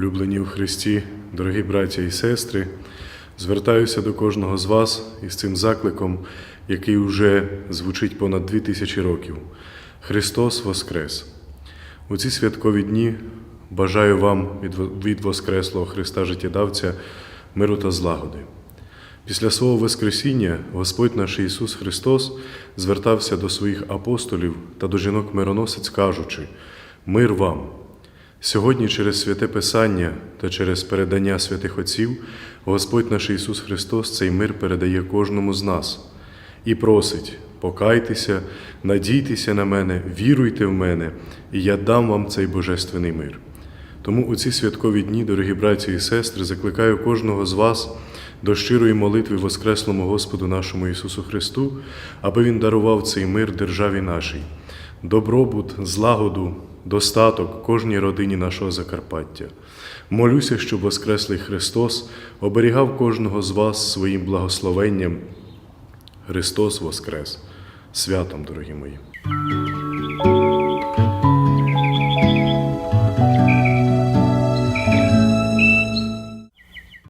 Улюблені у Христі, дорогі браття і сестри, звертаюся до кожного з вас із цим закликом, який уже звучить понад дві тисячі років. Христос Воскрес! У ці святкові дні бажаю вам від, Воскреслого Христа життєдавця миру та злагоди. Після свого Воскресіння Господь наш Ісус Христос звертався до своїх апостолів та до жінок мироносець, кажучи: Мир вам! Сьогодні через святе Писання та через передання святих Отців Господь наш Ісус Христос цей мир передає кожному з нас і просить: покайтеся, надійтеся на мене, віруйте в мене, і я дам вам цей божественний мир. Тому у ці святкові дні, дорогі браті і сестри, закликаю кожного з вас до щирої молитви Воскреслому Господу нашому Ісусу Христу, аби Він дарував цей мир державі нашій, добробут, злагоду, достаток кожній родині нашого Закарпаття. Молюся, щоб Воскреслий Христос оберігав кожного з вас своїм благословенням. Христос Воскрес! Святом, дорогі мої!